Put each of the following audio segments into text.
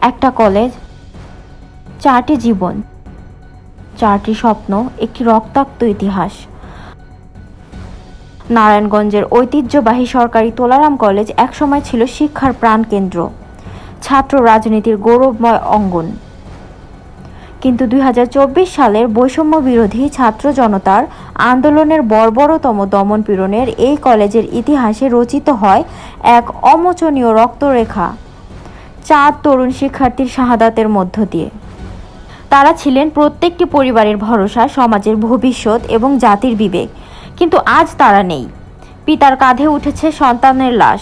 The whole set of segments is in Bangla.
একটা কলেজ, চারটি জীবন, চারটি স্বপ্ন, একটি রক্তাক্ত ইতিহাস। নারায়ণগঞ্জের ঐতিহ্যবাহী সরকারি তোলারাম কলেজ একসময় ছিল শিক্ষার প্রাণকেন্দ্র, ছাত্র রাজনীতির গৌরবময় অঙ্গন। কিন্তু দুই হাজার চব্বিশ সালের বৈষম্য বিরোধী ছাত্র জনতার আন্দোলনের বর্বরতম দমনপীড়নের এই কলেজের ইতিহাসে রচিত হয় এক অমোচনীয় রক্তরেখা। চার তরুণ শিক্ষার্থীর শাহাদাতের মধ্য দিয়ে। তারা ছিলেন প্রত্যেকটি পরিবারের ভরসা, সমাজের ভবিষ্যৎ এবং জাতির বিবেক। কিন্তু আজ তারা নেই। পিতার কাঁধে উঠেছে সন্তানের লাশ।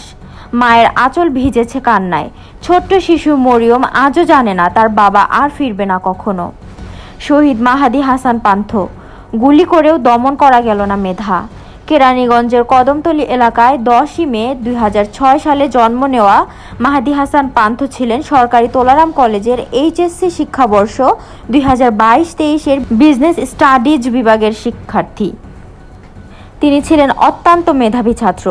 মায়ের আঁচল ভিজেছে কান্নায়। ছোট্ট শিশু মরিয়ম আজও জানে না তার বাবা আর ফিরবে না কখনো। শহীদ মাহাদি হাসান পান্থ। গুলি করেও দমন করা গেল না মেধা। কেরানীগঞ্জের কদমতলী এলাকায় দশই মে দুই হাজার ছয় সালে জন্ম নেওয়া মাহাদি হাসান পান্থ ছিলেন সরকারি তোলারাম কলেজের এইচএসসি শিক্ষাবর্ষ দুই হাজার বাইশ তেইশের বিজনেস স্টাডিজ বিভাগের শিক্ষার্থী। তিনি ছিলেন অত্যন্ত মেধাবী ছাত্র।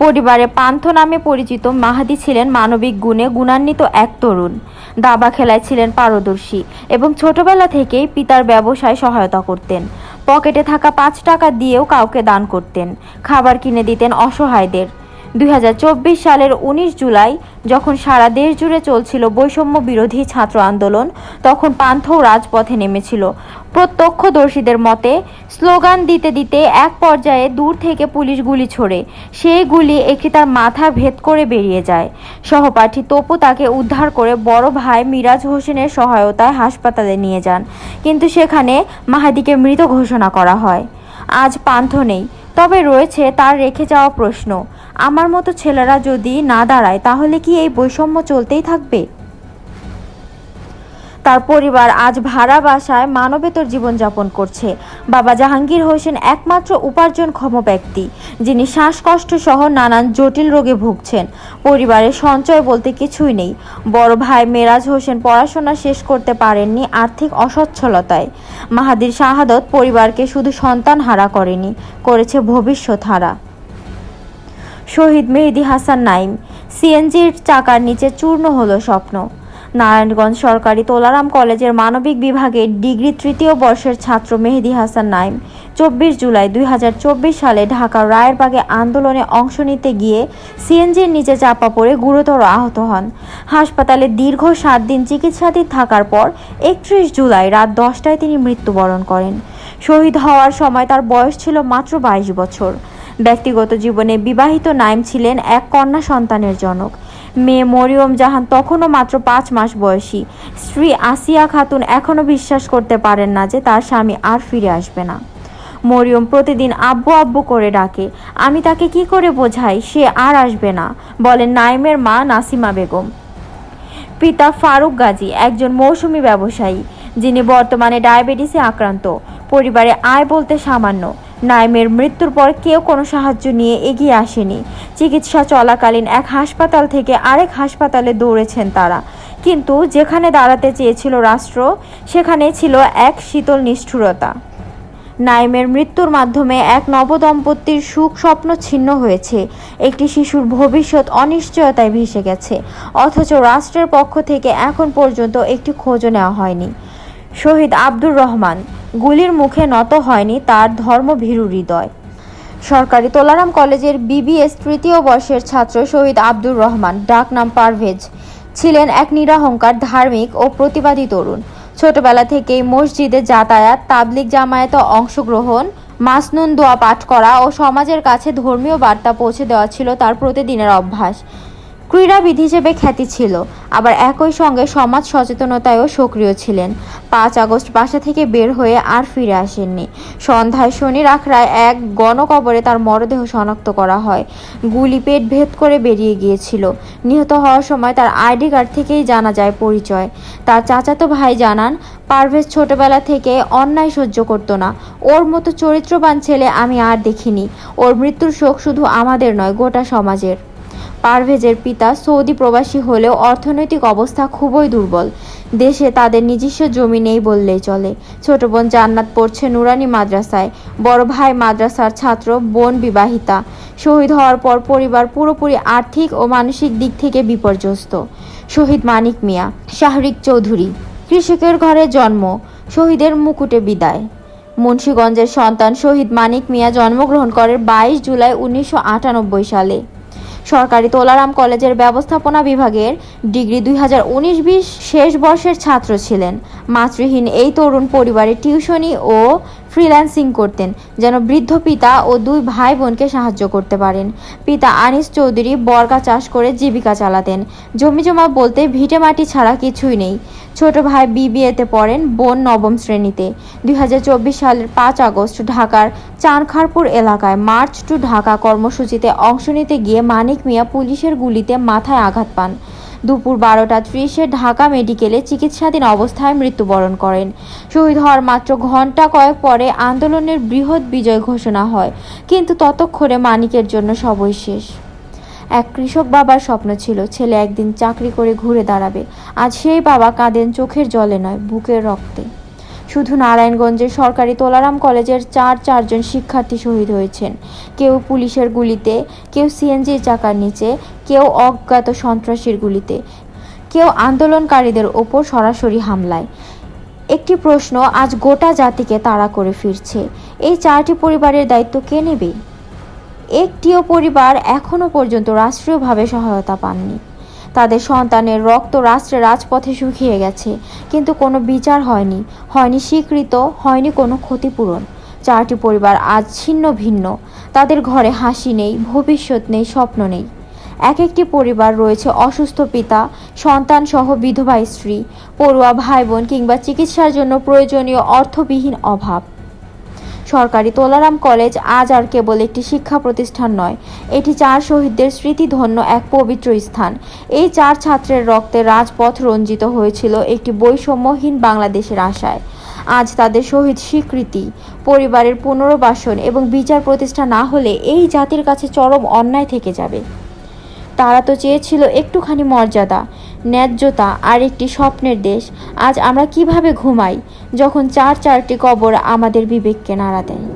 পরিবারে পান্থ নামে পরিচিত মাহাদি ছিলেন মানবিক গুণে গুণান্বিত এক তরুণ। দাবা খেলায় ছিলেন পারদর্শী এবং ছোটবেলা থেকেই পিতার ব্যবসায় সহায়তা করতেন। পকেটে থাকা পাঁচ টাকা দিয়েও কাউকে দান করতেন। খাবার কিনে দিতেন অসহায়দের। দুই হাজার চব্বিশ সালের ১৯ জুলাই, যখন সারা দেশ জুড়ে চলছিল বৈষম্য বিরোধী ছাত্র আন্দোলন, তখন পান্থও রাজপথে নেমেছিল। প্রত্যক্ষদর্শীদের মতে, স্লোগান দিতে দিতে এক পর্যায়ে দূর থেকে পুলিশ গুলি ছোড়ে। সেই গুলি একটি তার মাথা ভেদ করে বেরিয়ে যায়। সহপাঠী তপু তাকে উদ্ধার করে বড় ভাই মিরাজ হোসেনের সহায়তায় হাসপাতালে নিয়ে যান। কিন্তু সেখানে মাহাদিকে মৃত ঘোষণা করা হয়। আজ পান্থ নেই। তবে রয়েছে তার রেখে যাওয়া প্রশ্ন। আমার মতো ছেলেরা যদি না দাঁড়ায়, তাহলে কি এই বৈষম্য চলতেই থাকবে? তার পরিবার আজ ভাড়া বাসায় মানবেতর জীবনযাপন করছে। বাবা জাহাঙ্গীর হোসেন একমাত্র উপার্জনক্ষম ব্যক্তি, যিনি শ্বাসকষ্ট সহ নানান জটিল রোগে ভুগছেন। পরিবারের সঞ্চয় বলতে কিছুই নেই। বড় ভাই মেরাজ হোসেন পড়াশোনা শেষ করতে পারেননি আর্থিক অসচ্ছলতায়। মাহাদির শাহাদত পরিবারকে শুধু সন্তান হারা করেনি, করেছে ভবিষ্যৎ হারা। শহীদ মেহেদি হাসান নাইম। সিএনজির চাকার নিচে চূর্ণ হলো স্বপ্ন। নারায়ণগঞ্জ সরকারি তোলারাম কলেজের মানবিক বিভাগে ডিগ্রি তৃতীয় বর্ষের ছাত্র মেহেদি হাসান নাইম চব্বিশ জুলাই দুই হাজার চব্বিশ সালে ঢাকার রায়েরবাগে আন্দোলনে অংশ নিতে গিয়ে সিএনজির নিচে চাপা পড়ে গুরুতর আহত হন। হাসপাতালে দীর্ঘ সাত দিন চিকিৎসাধীন থাকার পর একত্রিশ জুলাই রাত দশটায় তিনি মৃত্যুবরণ করেন। শহীদ হওয়ার সময় তার বয়স ছিল মাত্র বাইশ বছর। ব্যক্তিগত জীবনে বিবাহিত নাইম ছিলেন এক কন্যা সন্তানের জনক। মেয়ে মরিয়ম জাহান তখনও মাত্র পাঁচ মাস বয়সী। স্ত্রী আসিয়া খাতুন এখনও বিশ্বাস করতে পারেন না যে তার স্বামী আর ফিরে আসবে না। মরিয়ম প্রতিদিন আব্বু আব্বু করে ডাকে, আমি তাকে কি করে বোঝাই? সে আর আসবে না। বলেন নাইমের মা নাসিমা বেগম। পিতা ফারুক গাজী, একজন মৌসুমী ব্যবসায়ী, যিনি বর্তমানে ডায়াবেটিসে আক্রান্ত। পরিবারে আয় বলতে সামান্য। নাইমের মৃত্যুর পর কেউ কোনো সাহায্য নিয়ে এগিয়ে আসেনি। চিকিৎসা চলাকালীন এক হাসপাতাল থেকে আরেক হাসপাতালে দৌড়েছেন তারা। কিন্তু যেখানে দাঁড়াতে চেয়েছিল রাষ্ট্র, সেখানে ছিল এক শীতল নিষ্ঠুরতা। নাইমের মৃত্যুর মাধ্যমে এক নবদম্পতির সুখ স্বপ্ন ছিন্ন হয়েছে। একটি শিশুর ভবিষ্যৎ অনিশ্চয়তায় ভেসে গেছে। অথচ রাষ্ট্রের পক্ষ থেকে এখন পর্যন্ত একটি খোঁজও নেওয়া হয়নি। শহীদ আব্দুর রহমান গুলির মুখে নত হয়নি তার ধর্মভীরু হৃদয়। সরকারি তোলারাম কলেজের বিবিএস তৃতীয় বর্ষের ছাত্র শহীদ আব্দুর রহমান, ডাক নাম পারভেজ, ছিলেন এক নিরহংকার, ধার্মিক ও প্রতিবাদী তরুণ। ছোটবেলা থেকেই মসজিদে যাতায়াত, তাবলিগ জামায়াতে অংশগ্রহণ, মাসনুন দোয়া পাঠ করা ও সমাজের কাছে ধর্মীয় বার্তা পৌঁছে দেওয়া ছিল তার প্রতিদিনের অভ্যাস। ক্রীড়াবিদ হিসেবে খ্যাতি ছিল, আবার একই সঙ্গে সমাজ সচেতনতায়ও সক্রিয় ছিলেন। পাঁচ আগস্ট বাসা থেকে বের হয়ে আর ফিরে আসেননি। সন্ধ্যায় শনির আখড়ায় এক গণকবরে তার মরদেহ শনাক্ত করা হয়। গুলি পেট ভেদ করে বেরিয়ে গিয়েছিল। নিহত হওয়ার সময় তার আইডি কার্ড থেকেই জানা যায় পরিচয়। তার চাচাতো ভাই জানান, পারভেজ ছোটবেলা থেকে অন্যায় সহ্য করতো না। ওর মতো চরিত্রবান ছেলে আমি আর দেখিনি। ওর মৃত্যুর শোক শুধু আমাদের নয়, গোটা সমাজের। পারভেজের পিতা সৌদি প্রবাসী হলেও অর্থনৈতিক অবস্থা খুবই দুর্বল। দেশে তাদের নিজস্ব জমি নেই বললেই চলে। ছোট বোন জান্নাত পড়ছে নুরানি মাদ্রাসায়। বড় ভাই মাদ্রাসার ছাত্র বোন বিবাহিতা। শহীদ হওয়ার পর পরিবার পুরোপুরি আর্থিক ও মানসিক দিক থেকে বিপর্যস্ত। শহীদ মানিক মিয়া, শাহরিক চৌধুরী। কৃষকের ঘরে জন্ম। শহীদের মুকুটে বিদায়। মুন্সীগঞ্জের সন্তান শহীদ মানিক মিয়া জন্মগ্রহণ করেন বাইশ জুলাই উনিশশো আটানব্বই সালে। সরকারি তোলারাম কলেজের ব্যবস্থাপনা বিভাগের ডিগ্রি দুই হাজার উনিশ বিশ শেষ বর্ষের ছাত্র ছিলেন। মাতৃহীন এই তরুণ পরিবারে টিউশনি ও ফ্রিল্যান্সিং করতেন, যেন বৃদ্ধ পিতা ও দুই ভাই বোনকে সাহায্য করতে পারেন। পিতা আনিস চৌধুরী বর্গা চাষ করে জীবিকা চালাতেন। জমিজমা বলতে ভিটে মাটি ছাড়া কিছুই নেই। ছোট ভাই বিবিএতে পড়েন বোন নবম শ্রেণীতে। দুই হাজার চব্বিশ সালের পাঁচ আগস্ট ঢাকার চানখারপুর এলাকায় মার্চ টু ঢাকা কর্মসূচিতে অংশ নিতে গিয়ে মানিক মিয়া পুলিশের গুলিতে মাথায় আঘাত পান। দুপুর বারোটা ত্রিশে ঢাকা মেডিকেলে চিকিৎসাধীন অবস্থায় মৃত্যুবরণ করেন। শহীদ হওয়ার মাত্র ঘণ্টা কয়েক পরে আন্দোলনের বৃহৎ বিজয় ঘোষণা হয়, কিন্তু ততক্ষণে মানিকের জন্য সবই শেষ। এক কৃষক বাবার স্বপ্ন ছিল, ছেলে একদিন চাকরি করে ঘুরে দাঁড়াবে, আজ সেই বাবা কাঁদেন চোখের জলে নয়, বুকের রক্তে। শুধু নারায়ণগঞ্জের সরকারি তোলারাম কলেজের চার চারজন শিক্ষার্থী শহীদ হয়েছেন। কেউ পুলিশের গুলিতে, কেউ সিএনজির চাকার নিচে, কেউ অজ্ঞাত সন্ত্রাসীর গুলিতে, কেউ আন্দোলনকারীদের ওপর সরাসরি হামলায়। একটি প্রশ্ন আজ গোটা জাতিকে তাড়া করে ফিরছে। এই চারটি পরিবারের দায়িত্ব কে নেবে? একটিও পরিবার এখনও পর্যন্ত রাষ্ট্রীয়ভাবে সহায়তা পাননি। তাদের সন্তানের রক্ত রাষ্ট্রের রাজপথে শুকিয়ে গেছে। কিন্তু কোনো বিচার হয়নি। হয়নি স্বীকৃত, হয়নি কোনো ক্ষতিপূরণ। চারটি পরিবার আজ ছিন্ন ভিন্ন। তাদের ঘরে হাসি নেই, ভবিষ্যৎ নেই, স্বপ্ন নেই। এক একটি পরিবার রয়েছে অসুস্থ পিতা সন্তান সহ বিধবা স্ত্রী, পড়ুয়া ভাই বোন কিংবা চিকিৎসার জন্য প্রয়োজনীয় অর্থবিহীন অভাব। সরকারি তোলারাম কলেজ আজ আর কেবল একটি শিক্ষা প্রতিষ্ঠান নয়, এটি চার শহীদদের স্মৃতিধন্য এক পবিত্র স্থান। এই চার ছাত্রের রক্তে রাজপথ রঞ্জিত হয়েছিল একটি বৈষম্যহীন বাংলাদেশের আশায়। আজ তাদের শহীদ স্বীকৃতি, পরিবারের পুনর্বাসন এবং বিচার প্রতিষ্ঠা না হলে এই জাতির কাছে চরম অন্যায় থেকে যাবে। তারা তো চেয়েছিল একটুখানি মর্যাদা ন্যায্যতা আর একটি স্বপ্নের দেশ, আজ আমরা কীভাবে ঘুমাই, যখন চার চারটি কবর আমাদের বিবেককে নাড়া দেয়?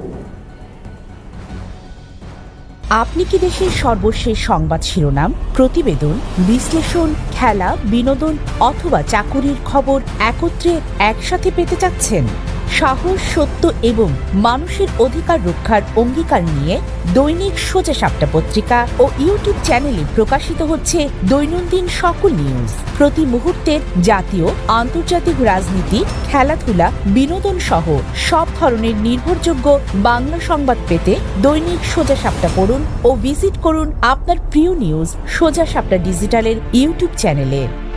আপনি কি দেশের সর্বশেষ সংবাদ শিরোনাম, প্রতিবেদন, বিশ্লেষণ, খেলা, বিনোদন অথবা চাকুরির খবর একত্রে একসাথে পেতে চাচ্ছেন? সাহস, সত্য এবং মানুষের অধিকার রক্ষার অঙ্গীকার নিয়ে দৈনিক সোজা সাপটা পত্রিকা ও ইউটিউব চ্যানেলে প্রকাশিত হচ্ছে দৈনন্দিন সকল নিউজ। প্রতি মুহূর্তের জাতীয়, আন্তর্জাতিক রাজনীতি, খেলাধুলা, বিনোদন সহ সব ধরনের নির্ভরযোগ্য বাংলা সংবাদ পেতে দৈনিক সোজা সাপটা পড়ুন ও ভিজিট করুন আপনার প্রিয় নিউজ সোজা সাপটা ডিজিটালের ইউটিউব চ্যানেলে।